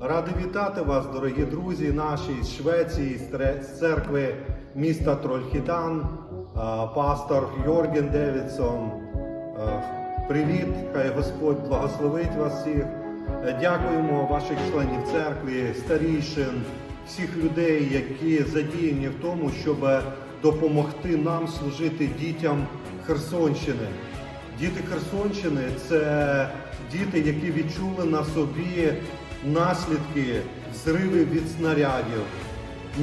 Радий вітати вас, дорогі друзі, наші з Швеції, з церкви міста Трольхітан, пастор Йорген Девідсон. Привіт, хай Господь благословить вас всіх. Е, Дякуємо ваших членів церкви, старішин, всіх людей, які задіяні в тому, щоб допомогти нам служити дітям Херсонщини. Діти Херсонщини це діти, які відчули на собі наслідки взривів від снарядів,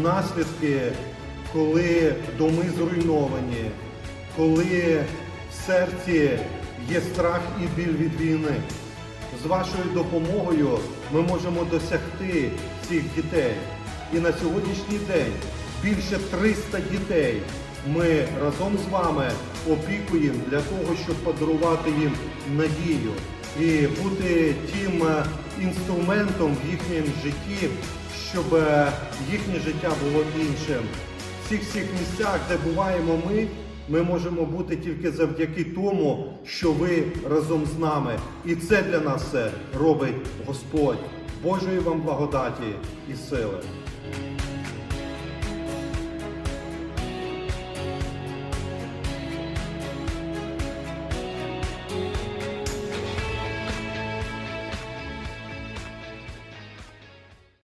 наслідки, коли доми зруйновані, коли в серці є страх і біль від війни. З вашою допомогою ми можемо досягти цих дітей. І на сьогоднішній день більше 300 дітей ми разом з вами опікуємо для того, щоб подарувати їм надію і бути тим е, інструментом в їхньому житті, щоб е, їхнє життя було іншим. В цих всіх місцях, де буваємо ми, ми можемо бути тільки завдяки тому, що ви разом з нами. І це для нас все робить Господь. Божої вам благодаті і сили.